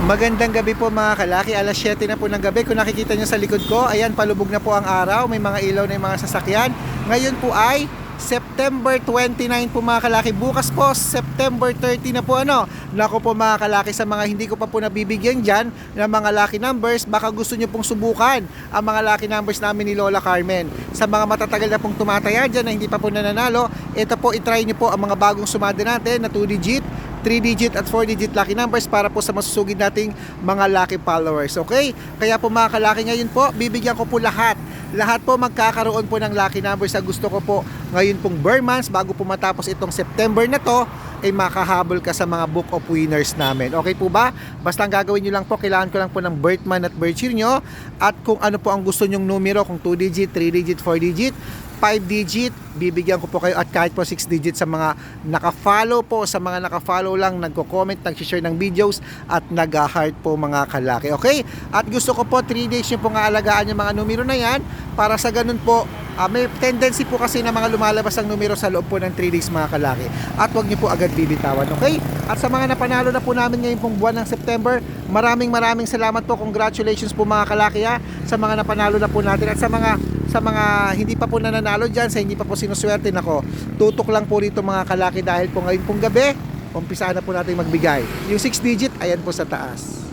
Magandang gabi po mga kalaki, alas 7 na po ng gabi. Kung nakikita nyo sa likod ko, ayan, palubog na po ang araw. May mga ilaw na yung mga sasakyan. Ngayon po ay September 29 po mga kalaki. Bukas po, September 30 na po ano. Nako po mga kalaki, sa mga hindi ko pa po nabibigyan dyan ng mga lucky numbers, baka gusto nyo pong subukan ang mga lucky numbers namin ni Lola Carmen. Sa mga matatagal na pong tumataya dyan na hindi pa po nananalo, ito po, itry nyo po ang mga bagong sumada natin na 2 digit 3-digit at 4-digit lucky numbers para po sa masusugid nating mga lucky followers. Okay? Kaya po mga kalaki ngayon po, bibigyan ko po lahat. Lahat po magkakaroon po ng lucky numbers na gusto ko po ngayon pong Burr months bago po matapos itong September na to ay makahabol ka sa mga book of winners namin. Okay po ba? Basta ang gagawin nyo lang po, kailangan ko lang po ng birth month at birth year nyo at kung ano po ang gusto nyong numero, kung 2 digit, 3 digit, 4 digit, 5 digit, bibigyan ko po kayo at kahit po 6 digit sa mga naka-follow po, sa mga naka-follow lang, nagko-comment, nag-share ng videos at nag-heart po mga kalaki. Okay? At gusto ko po 3 days nyo po nga alagaan yung mga numero na yan para sa ganun po ah, may tendency po kasi na mga lumalabas ang numero sa loob po ng 3 days mga kalaki. At wag niyo po agad bibitawan, okay? At sa mga napanalo na po namin ngayon pong buwan ng September, maraming maraming salamat po. Congratulations po mga kalaki ha, sa mga napanalo na po natin at sa mga sa mga hindi pa po nananalo dyan, sa hindi pa po sinuswerte nako, tutok lang po rito mga kalaki dahil po ngayon pong gabi, umpisa na po natin magbigay. Yung 6 digit, ayan po sa taas.